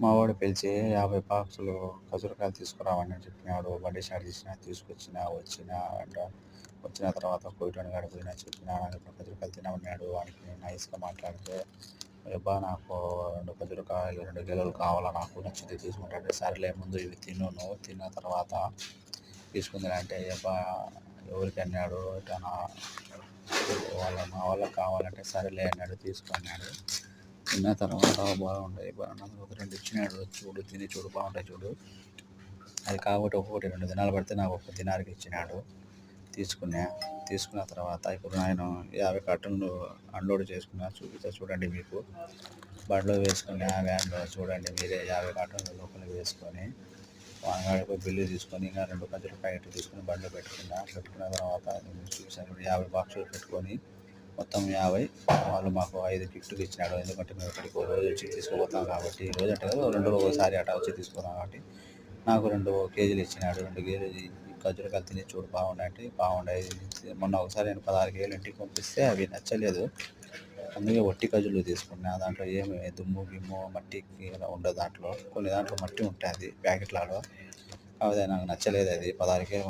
మా వాడు పిలిచి యాభై బాక్సులు ఖజురకాయలు తీసుకురావండి అని చెప్పినాడు. బండి స్టార్ట్ చేసిన తీసుకొచ్చిన వచ్చిన అంట. వచ్చిన తర్వాత కోయిటోని కాడ పోయినా చెప్పిన నాకు ఇప్పుడు ఖజూరకాయలు తినమన్నాడు. వాడికి నైస్గా మాట్లాడితే అబ్బా నాకు రెండు ఖజురకాయలు రెండు గెలలు కావాలా? నాకు నచ్చింది తీసుకుంటాడు సరేలే ముందు ఇవి తిను. తిన్న తర్వాత తీసుకుంది అంటే అబ్బా ఎవరికి అన్నాడు? ఇట్లా వాళ్ళ మా వాళ్ళకి కావాలంటే సరేలే అన్నాడు తీసుకున్నాడు తిన్న తర్వాత బాగుంటాయి బాగుంటుంది ఒక రెండు ఇచ్చినాడు చూడు తిని చూడు బాగుంటాయి చూడు. అది కాబట్టి ఒక్కొక్కటి రెండు దినాలు పడితే నాకు ఒక దినానికి ఇచ్చినాడు. తీసుకున్నా. తీసుకున్న తర్వాత ఇప్పుడు నేను యాభై కార్టూన్లు అన్లోడ్ చేసుకున్నా. చూపిస్తా చూడండి మీకు. బండ్లో వేసుకుని ఆ వ్యాన్లో చూడండి మీరే యాభై కార్టూన్లు లోపలికి వేసుకొని వానగాడికి బిల్లు తీసుకొని ఇంకా రెండు ఖర్చులు ప్యాకెట్లు తీసుకొని బండ్లో పెట్టుకున్నా. పెట్టుకున్న తర్వాత చూసాను యాభై బాక్సులు పెట్టుకొని మొత్తం యాభై. వాళ్ళు మాకు ఐదు గిఫ్ట్కి ఇచ్చినాడు ఎందుకంటే మేము ఇక్కడికి రోజు వచ్చి తీసుకుపోతాం కాబట్టి రోజు అంటే కదా రెండు ఒకసారి అట వచ్చి తీసుకున్నాం కాబట్టి నాకు రెండు కేజీలు ఇచ్చినాడు. రెండు కేజీలు ఖర్జూరకాయలు తిని చూడు బాగున్నాయి బాగున్నాయి. మొన్న ఒకసారి నేను పదహారు కేజీలు ఇంటికి పంపిస్తే అవి నచ్చలేదు. అందుకే వట్టి ఖర్జూలు తీసుకున్నా. దాంట్లో ఏమి దుమ్ము గిమ్ము మట్టి ఉండదు దాంట్లో. కొన్ని దాంట్లో మట్టి ఉంటుంది ప్యాకెట్లలో. అదే నాకు నచ్చలేదు అది పదహారు కేజీలు.